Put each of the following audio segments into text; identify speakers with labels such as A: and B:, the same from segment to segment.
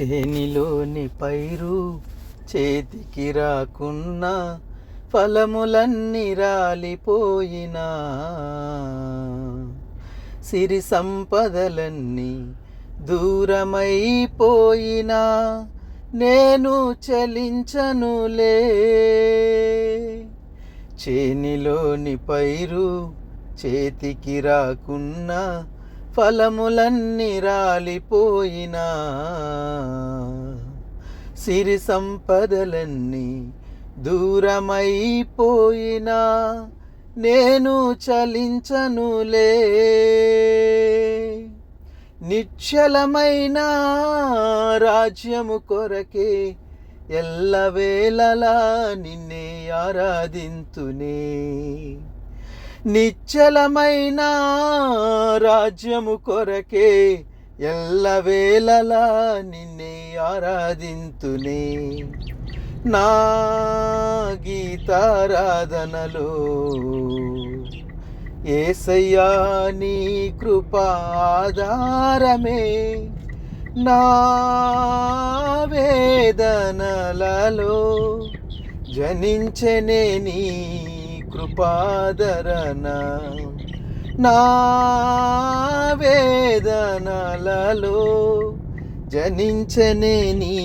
A: చేనిలోని పైరు చేతికి రాకున్నా ఫలములన్నీ రాలిపోయినా. సిరి సంపదలన్నీ దూరమైపోయినా నేను చలించనులే. చేనిలోని పైరు చేతికి రాకున్నా ఫలములన్నీ రాలిపోయినా. సిరి సంపదలన్నీ దూరమైపోయినా. నేను చలించనులే. నిశ్చలమైన రాజ్యము కొరకే ఎల్లవేళలా నిన్నే ఆరాధింతునే. నిశ్చలమైన రాజ్యము కొరకే ఎల్లవేళలా నిన్నే ఆరాధింతునే. నా గీతారాధనలో ఏసయ్యా నీ కృపాధారమే నా వేదనలలో జనించనే నీ కృపాదరణ నా వేదనలలో జనించనే నీ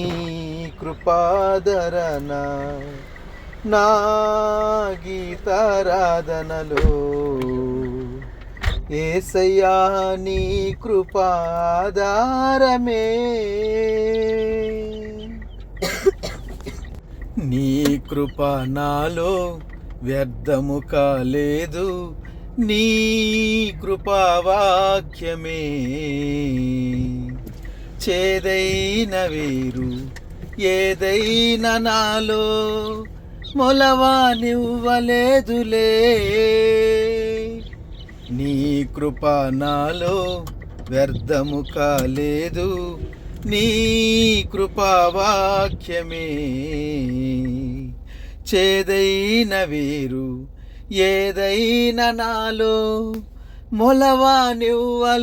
A: కృపాదరణ నా గీతారాధనలో ఏసయ్యా నీ కృపాదారమే నీ కృప నాలో వ్యర్థము కాలేదు నీ కృపావాక్యమే. చేదైన వేరు ఏదైనా నాలో మొలవానివ్వలేదులే నీ కృప నాలో వ్యర్థము కాలేదు నీ కృపావాక్యమే. చేదైన వేరు ఏదైనా నాలో మొలవానివ్వలేదులే